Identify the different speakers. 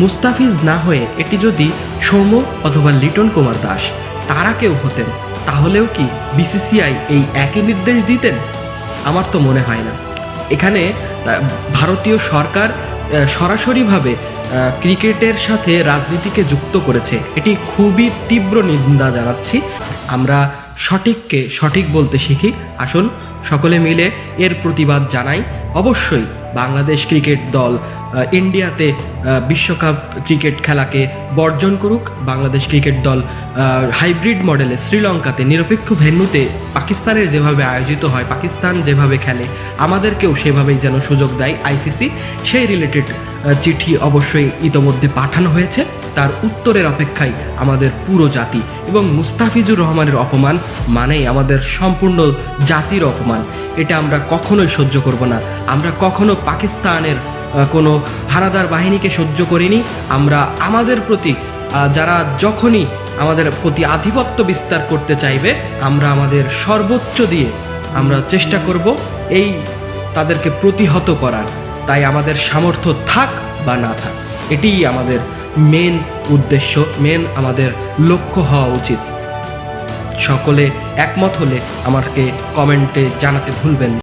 Speaker 1: মুস্তাফিজ না হয়ে এটি যদি সৌম্য অথবা লিটন কুমার দাস, তারা কেউ হতেন, তাহলেও কি বিসিসিআই এই একই নির্দেশ দিতেন? আমার তো মনে হয় না। এখানে ভারতীয় সরকার সরাসরিভাবে ক্রিকেটের সাথে রাজনীতিকে যুক্ত করেছে। এটি খুবই তীব্র নিন্দা জানাচ্ছি। আমরা সঠিককে সঠিক বলতে শিখি। আসুন সকলে মিলে এর প্রতিবাদ জানাই। অবশ্যই বাংলাদেশ ক্রিকেট দল ইন্ডিয়াতে বিশ্বকাপ ক্রিকেট খেলাকে বর্জন করুক। বাংলাদেশ ক্রিকেট দল হাইব্রিড মডেলে শ্রীলঙ্কাতে নিরপেক্ষ ভেন্যুতে পাকিস্তানের যেভাবে আয়োজিত হয়, পাকিস্তান যেভাবে খেলে, আমাদেরকেও সেভাবেই যেন সুযোগ দেয় আইসিসি। সেই রিলেটেড চিঠি অবশ্যই ইতোমধ্যে পাঠানো হয়েছে। তার উত্তরের অপেক্ষায় আমাদের পুরো জাতি এবং মুস্তাফিজুর রহমানের অপমান মানেই আমাদের সম্পূর্ণ জাতির অপমান। এটা আমরা কখনোই সহ্য করব না। আমরা কখনো পাকিস্তানের কোনো হানাদার বাহিনীকে সহ্য করিনি। আমরা আমাদের প্রতি যারা যখনই আমাদের প্রতি আধিপত্য বিস্তার করতে চাইবে, আমরা আমাদের সর্বোচ্চ দিয়ে আমরা চেষ্টা করব এই তাদেরকে প্রতিহত করার। তাই আমাদের সামর্থ্য থাক বা না থাক, এটিই আমাদের মেন উদ্দেশ্য মেন আমাদের লক্ষ্য হওয়া উচিত। সকলে একমত হলে আমাকে কমেন্টে জানাতে ভুলবেন।